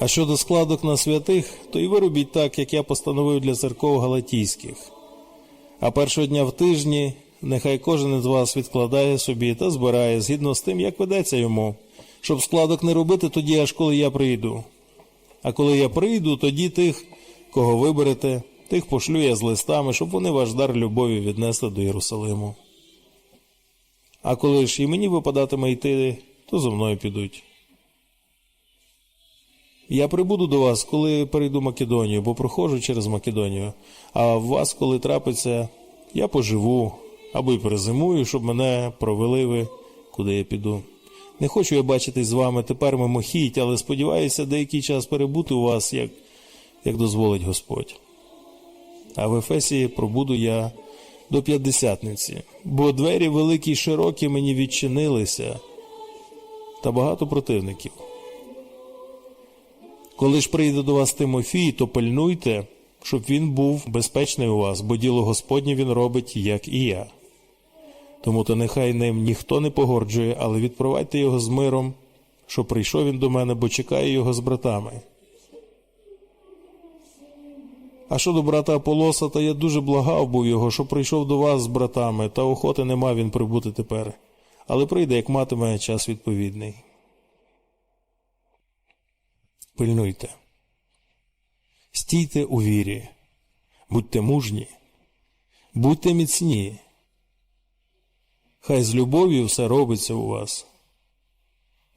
А щодо складок на святих, то і ви робіть так, як я постановив для церков галатійських. А першого дня в тижні нехай кожен із вас відкладає собі та збирає згідно з тим, як ведеться йому, щоб складок не робити тоді, аж коли я прийду. А коли я прийду, тоді тих, кого виберете, тих пошлю я з листами, щоб вони ваш дар любові віднесли до Єрусалиму. А коли ж і мені випадатиме йти, то зо мною підуть. Я прибуду до вас, коли перейду Македонію, бо проходжу через Македонію. А в вас, коли трапиться, я поживу або й перезимую, щоб мене провели ви, куди я піду. Не хочу я бачитись з вами тепер мимохідь, але сподіваюся деякий час перебути у вас, як, як дозволить Господь. А в Ефесі пробуду я до п'ятдесятниці, бо двері великі й широкі мені відчинилися, та багато противників. Коли ж прийде до вас Тимофій, то пильнуйте, щоб він був безпечний у вас, бо діло Господнє він робить, як і я. Тому то нехай ним ніхто не погорджує, але відпровадьте його з миром, що прийшов він до мене, бо чекає його з братами. А щодо брата Аполоса, то я дуже благав був його, що прийшов до вас з братами, та охоти нема він прибути тепер, але прийде, як матиме час відповідний. Пильнуйте. Стійте у вірі, будьте мужні, будьте міцні. Хай з любов'ю все робиться у вас.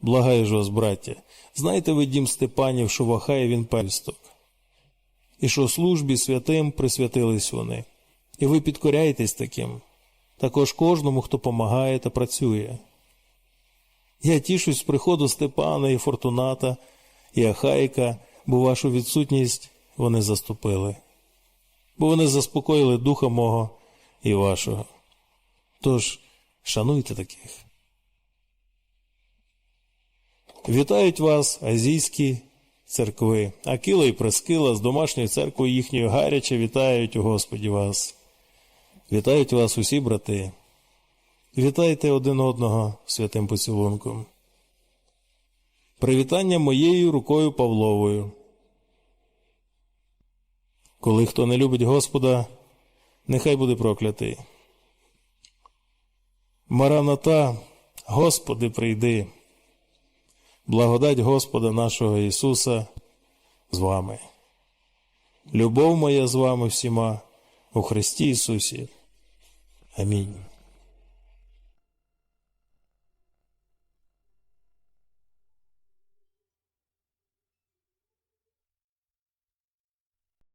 Благаю ж вас, браття, знаєте ви дім Степанів, що вахає він пельсток, і що службі святим присвятились вони, і ви підкоряєтесь таким, також кожному, хто помагає та працює. Я тішусь з приходу Степана і Фортуната, і Ахайка, бо вашу відсутність вони заступили, бо вони заспокоїли духа мого і вашого. Тож, шануйте таких. Вітають вас азійські церкви. Акіла і Прескила з домашньою церквою їхньою гаряче вітають у Господі вас. Вітають вас усі брати. Вітайте один одного святим поцілунком. Привітання моєю рукою Павловою. Коли хто не любить Господа, нехай буде проклятий. Мараната, Господи, прийди. Благодать Господа нашого Ісуса з вами. Любов моя з вами всіма у Христі Ісусі. Амінь.